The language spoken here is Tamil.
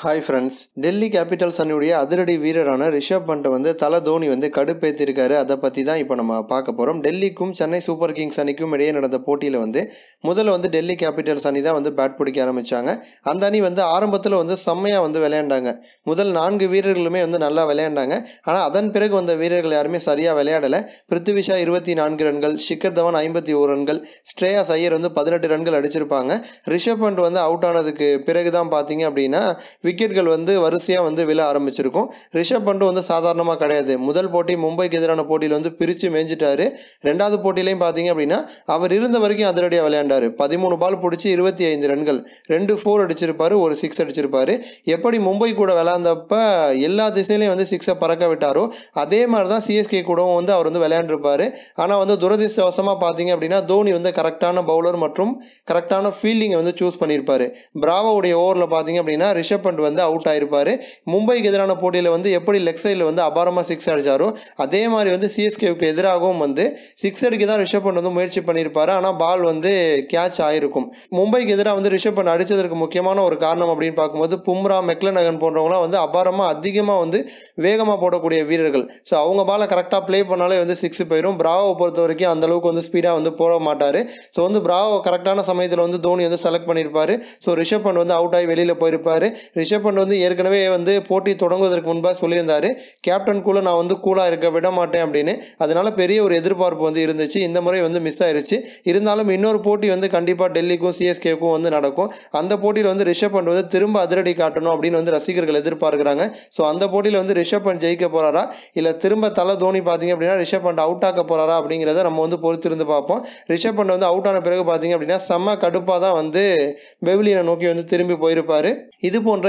ஹாய் ஃப்ரெண்ட்ஸ் டெல்லி கேபிட்டல்ஸ் அணியுடைய அதிரடி வீரரான ரிஷப் பண்ட்டை வந்து தலை தோனி வந்து கடுப்பேற்றிருக்காரு அதை பற்றி தான் இப்போ நம்ம பார்க்க போகிறோம் டெல்லிக்கும் சென்னை சூப்பர் கிங்ஸ் அணிக்கும் இடையே நடந்த போட்டியில் வந்து முதல்ல வந்து டெல்லி கேபிட்டல்ஸ் அணி தான் வந்து பேட் பிடிக்க ஆரம்பித்தாங்க அந்த அணி வந்து ஆரம்பத்தில் வந்து செம்மையாக வந்து விளையாண்டாங்க. முதல் நான்கு வீரர்களுமே வந்து நல்லா விளையாண்டாங்க. ஆனால் அதன் பிறகு வந்த வீரர்கள் யாருமே சரியாக விளையாடலை. பிருத்திவிஷா இருபத்தி நான்கு ரன்கள் ஷிக்கர் தவன் ஐம்பத்தி ஓரு ரன்கள் ஸ்ட்ரேயாஸ் ஐயர் வந்து பதினெட்டு ரன்கள் அடிச்சிருப்பாங்க. ரிஷப் பண்ட் வந்து அவுட் ஆனதுக்கு பிறகு தான் பார்த்தீங்க அப்படின்னா விக்கெட்கள் வந்து வரிசையாக வந்து விழ ஆரம்பிச்சிருக்கும். ரிஷப் பண்ட்டும் வந்து சாதாரணமாக கிடையாது. முதல் போட்டி மும்பைக்கு எதிரான போட்டியில் வந்து பிரித்து மேய்ஞ்சிட்டாரு. ரெண்டாவது போட்டியிலையும் பார்த்தீங்க அப்படின்னா அவர் இருந்த வரைக்கும் அதிரடியாக விளையாண்டார். பதிமூணு பால் பிடிச்சி இருபத்தி ஐந்து ரன்கள். ரெண்டு ஃபோர் அடிச்சிருப்பார் ஒரு சிக்ஸ் அடிச்சிருப்பாரு. எப்படி மும்பை கூட விளையாண்டப்ப எல்லா திசையிலையும் வந்து சிக்ஸை பறக்க விட்டாரோ அதே மாதிரி தான் சிஎஸ்கே கூடவும் வந்து அவர் வந்து விளையாண்டுருப்பார். ஆனால் வந்து துரதிருஷ்டவசமாக பார்த்தீங்க அப்படின்னா தோனி வந்து கரெக்டான பவுலர் மற்றும் கரெக்டான ஃபீல்டிங்கை வந்து சூஸ் பண்ணியிருப்பார். பிராவோடைய ஓவரில் பார்த்தீங்க அப்படின்னா ரிஷப் பண்ட் வந்து அவுட் ஆயிருப்பாரு. மும்பைக்கு எதிரான போட்டியில் வந்து எப்படி லெக் சைடில் வந்து அபாரமாக சிக்ஸ் அடிச்சாரோ அதே மாதிரி வந்து சிஎஸ்கேவுக்கு எதிராகவும் வந்து சிக்ஸ் அடிக்க தான் ரிஷப் பண்ண வந்து முயற்சி பண்ணியிருப்பாரு. ஆனால் பால் வந்து கேட்ச் ஆயிருக்கும். மும்பைக்கு எதிராக வந்து ரிஷப் பண்ண அடித்ததற்கு முக்கியமான ஒரு காரணம் அப்படின்னு பார்க்கும்போது பும்ரா மெக்லநகன் போன்றவங்களாம் வந்து அபாரமாக அதிகமாக வந்து வேகமாக போடக்கூடிய வீரர்கள். ஸோ அவங்க பாலை கரெக்டாக ப்ளே பண்ணாலே வந்து சிக்ஸ் போயிடும் பிராவை பொறுத்த வரைக்கும் அந்த அளவுக்கு வந்து ஸ்பீடாக வந்து போட மாட்டார். ஸோ வந்து பிராவோ கரெக்டான சமயத்தில் வந்து தோனி வந்து செலக்ட் பண்ணியிருப்பாரு. ஸோ ரிஷப் பண்ட் வந்து அவுட் ஆகி வெளியில் போயிருப்பாரு. ரிஷப் பண்ட் வந்து ஏற்கனவே வந்து போட்டி தொடங்குவதற்கு முன்பாக சொல்லியிருந்தார் கேப்டன் கூட நான் வந்து கூலாக இருக்க விட மாட்டேன் அப்படின்னு. அதனால் பெரிய ஒரு எதிர்பார்ப்பு வந்து இருந்துச்சு. இந்த முறை வந்து மிஸ் ஆயிருச்சு. இருந்தாலும் இன்னொரு போட்டி வந்து கண்டிப்பாக டெல்லிக்கும் சிஎஸ்கேக்கும் வந்து நடக்கும். அந்த போட்டியில் வந்து ரிஷப் பண்ட் வந்து திரும்ப அதிரடி காட்டணும் அப்படின்னு வந்து ரசிகர்கள் எதிர்பார்க்குறாங்க. ஸோ அந்த போட்டியில் வந்து ரிஷப் பண்ட் ஜெயிக்க போகிறாரா இல்லை திரும்ப தலை தோனி பார்த்தீங்க அப்படின்னா ரிஷப் பண்ட் அவுட் ஆக்க போகிறாரா அப்படிங்கிறத நம்ம வந்து பொறுத்திருந்து பார்ப்போம். ரிஷப் பண்ட் வந்து அவுட் ஆன பிறகு பார்த்தீங்க அப்படின்னா செம்ம கடுப்பாக தான் வந்து பெவிலியனை நோக்கி வந்து திரும்பி போயிருப்பார். இது போன்ற